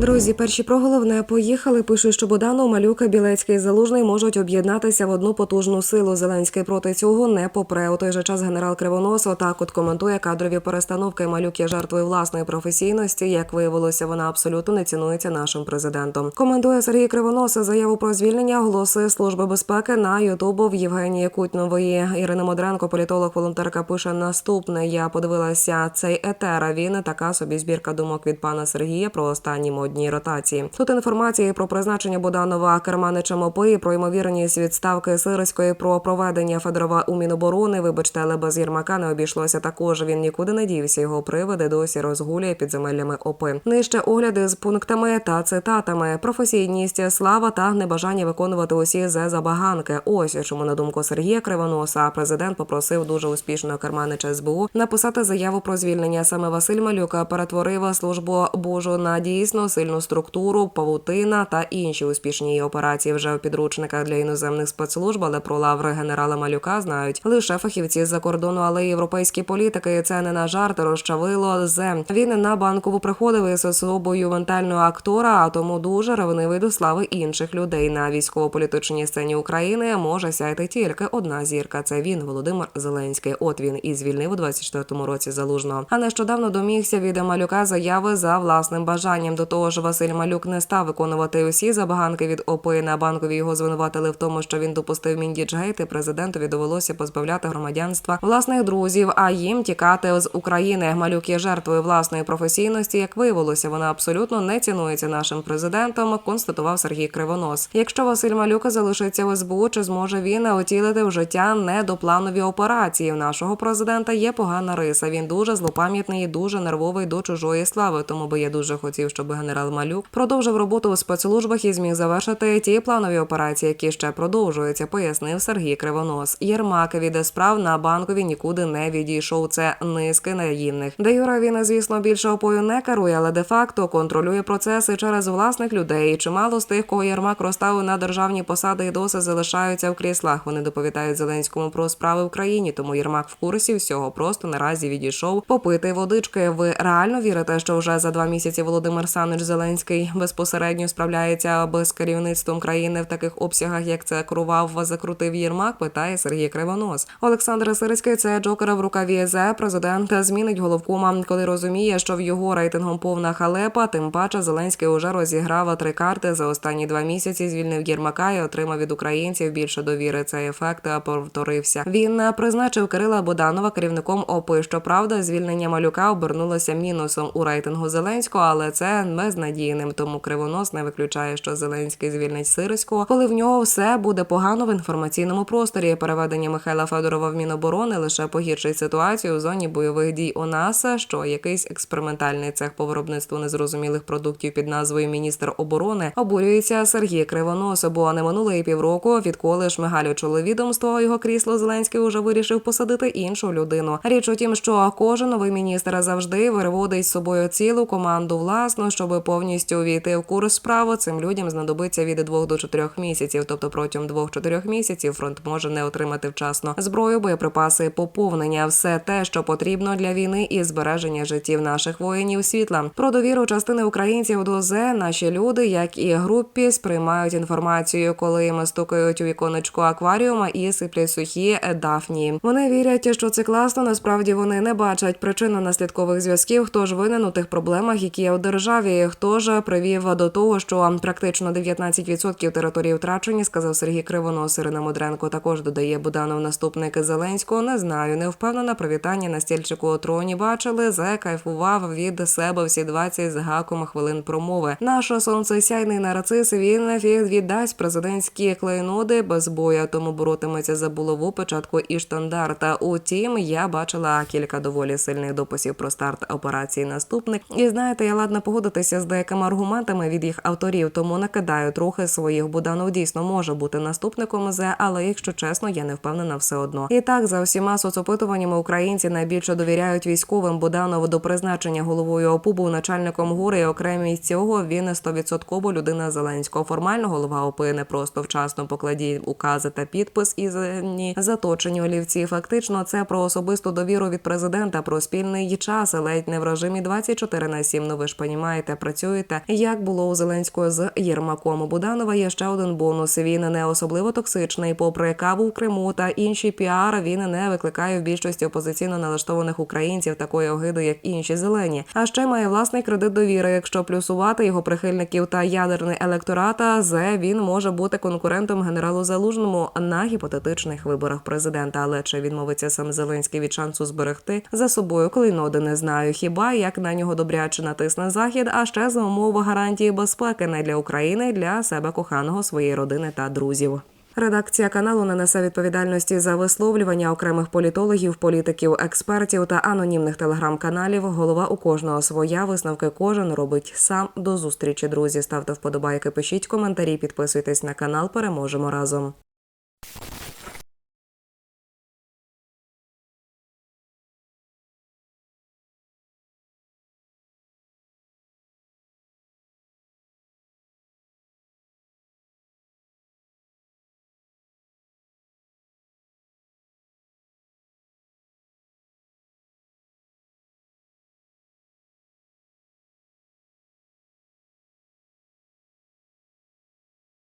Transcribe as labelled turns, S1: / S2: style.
S1: Друзі, перші про головне поїхали. Пишуть, що Буданов, Малюка, Білецький Залужний можуть об'єднатися в одну потужну силу. Зеленський проти цього не попре. У той же час генерал Кривонос отак от коментує кадрові перестановки. Малюк є жертвою власної професійності. Як виявилося, вона абсолютно не цінується нашим президентом. Коментує Сергій Кривонос заяву про звільнення оголосує служби безпеки на Ютубу в Євгенії Кутнової. Ірина Модренко, політолог, волонтерка, пише наступне. Я подивилася цей етер. Він така собі збірка думок від пана Сергія про останні модні ротації. Тут інформація і про призначення Буданова керманичем ОПИ, і про ймовірність відставки Сирської, про проведення Федорова у Міноборони. Вибачте, але без Єрмака не обійшлося також. Він нікуди не дівся. Його привиди досі розгулює під земеллями ОПИ. Нижче огляди з пунктами та цитатами: професійність, слава та небажання виконувати усі зе забаганки. Ось чому на думку Сергія Кривоноса, президент попросив дуже успішного керманича СБУ написати заяву про звільнення. Саме Василь Малюка перетворив службу Божу на дійсно сильну структуру, павутина та інші успішні її операції вже у підручниках для іноземних спецслужб, але про лаври генерала Малюка знають лише фахівці з-за кордону, але європейські політики. Це не на жарт розчавило з він на банкову приходив із особою ментального актора, а тому дуже ревнивий до слави інших людей на військово-політичній сцені України може сяйти тільки одна зірка. Це він, Володимир Зеленський. От він і звільнив у 24-му році залужного. А нещодавно домігся від Малюка заяви за власним бажанням. До того ж, Василь Малюк не став виконувати усі забаганки від ОПИ. На банкові його звинуватили в тому, що він допустив міндіджгейт, президентові довелося позбавляти громадянства власних друзів, а їм тікати з України. Малюк є жертвою власної професійності. Як виявилося, вона абсолютно не цінується нашим президентом. Констатував Сергій Кривонос. Якщо Василь Малюк залишиться в СБУ, чи зможе він отілити в життя недопланові операції? В нашого президента є погана риса. Він дуже злопам'ятний і дуже нервовий до чужої слави. Тому би я дуже хотів, щоб генерал Малюк продовжив роботу у спецслужбах і зміг завершити ті планові операції, які ще продовжуються. Пояснив Сергій Кривонос. Єрмак від справ на банкові нікуди не відійшов. Це низки наївних. Де Юра він, звісно, більше опою не керує, але де-факто контролює процеси через власних людей. Чимало з тих, кого Єрмак розставив на державні посади і досі залишаються в кріслах. Вони доповідають Зеленському про справи в країні. Тому Єрмак в курсі всього просто наразі відійшов попити водички. Ви реально вірите, що вже за два місяці Володимир Санич Зеленський безпосередньо справляється без керівництвом країни в таких обсягах, як це керував закрутив Єрмак? Питає Сергій Кривонос. Олександр Сирський це джокера в рукаві зе. Президент змінить головкома, коли розуміє, що в його рейтингом повна халепа. Тим паче Зеленський уже розіграв три карти за останні два місяці. Звільнив Єрмака і отримав від українців більше довіри. Цей ефект повторився. Він призначив Кирила Боданова керівником ОПИ. Щоправда, звільнення малюка обернулося мінусом у рейтингу Зеленського, але це безнадійним. Тому кривонос не виключає, що Зеленський звільнить Сирського, коли в нього все буде погано в інформаційному просторі. Переведення Михайла Федорова в Міноборони лише погіршить ситуацію у зоні бойових дій у нас, що якийсь експериментальний цех по виробництву незрозумілих продуктів під назвою міністр оборони обурюється Сергій Кривонос, бо не минуло і півроку, відколи шмигалючого відомство його крісло Зеленський уже вирішив посадити іншу людину. Річ у тім, що кожен новий міністр завжди виводить з собою цілу команду власну, щоб повністю увійти в курс справи. Цим людям знадобиться від двох до чотирьох місяців. Тобто протягом двох-чотирьох місяців фронт може не отримати вчасно зброю, боєприпаси, поповнення, все те, що потрібно для війни і збереження життів наших воїнів світла. Про довіру частини українців до зе наші люди, як і групі, сприймають інформацію, коли їм стукають у віконечко акваріума і сиплять сухі дафні. Вони вірять, що це класно. Насправді вони не бачать причинно-наслідкових зв'язків. Хто ж винен у тих проблемах, які є у державі? Хто ж привів до того, що практично 19% території втрачені, сказав Сергій Кривонос. Ірина Мудренко також додає Буданов наступник Зеленського. Не знаю, не впевнена. Привітання на стільчику у троні бачили. Зе кайфував від себе всі 20 з гаком хвилин промови. Наш сонцесяйний нарцис він віддасть президентські клейноди без боя, тому боротиметься за булаву початку і штандарта. Утім, я бачила кілька доволі сильних дописів про старт операції наступник. І знаєте, я ладна погодитися з деякими аргументами від їх авторів, тому накидаю трохи своїх. Буданов дійсно може бути наступником зе, але якщо чесно, я не впевнена все одно. І так за всіма соцопитуваннями українці найбільше довіряють військовим. Буданов до призначення головою ОПУ був начальником гури. І окремість цього він 100% людина Зеленського. Формально голова ОПИ не просто вчасно покладі укази та підпис і зелені заточені олівці. Фактично, це про особисту довіру від президента, про спільний час, ледь не в режимі 24 на 7. Ну ви ж понімаєте, напрацюєте, як було у Зеленського з Єрмаком. Буданова є ще один бонус. Він не особливо токсичний. Попри каву в Криму та інші піар, він не викликає в більшості опозиційно налаштованих українців такої огиди, як інші зелені. А ще має власний кредит довіри. Якщо плюсувати його прихильників та ядерний електората, зе він може бути конкурентом генералу Залужному на гіпотетичних виборах президента. Але чи відмовиться сам Зеленський від шансу зберегти за собою клейноди, не знаю. Хіба як на нього добряче натисне захід, а ще за умови гарантії безпеки не для України, для себе коханого своєї родини та друзів. Редакція каналу не несе відповідальності за висловлювання окремих політологів, політиків, експертів та анонімних телеграм-каналів. Голова у кожного своя висновки кожен робить сам. До зустрічі, друзі. Ставте вподобайки, пишіть коментарі, підписуйтесь на канал. Переможемо разом.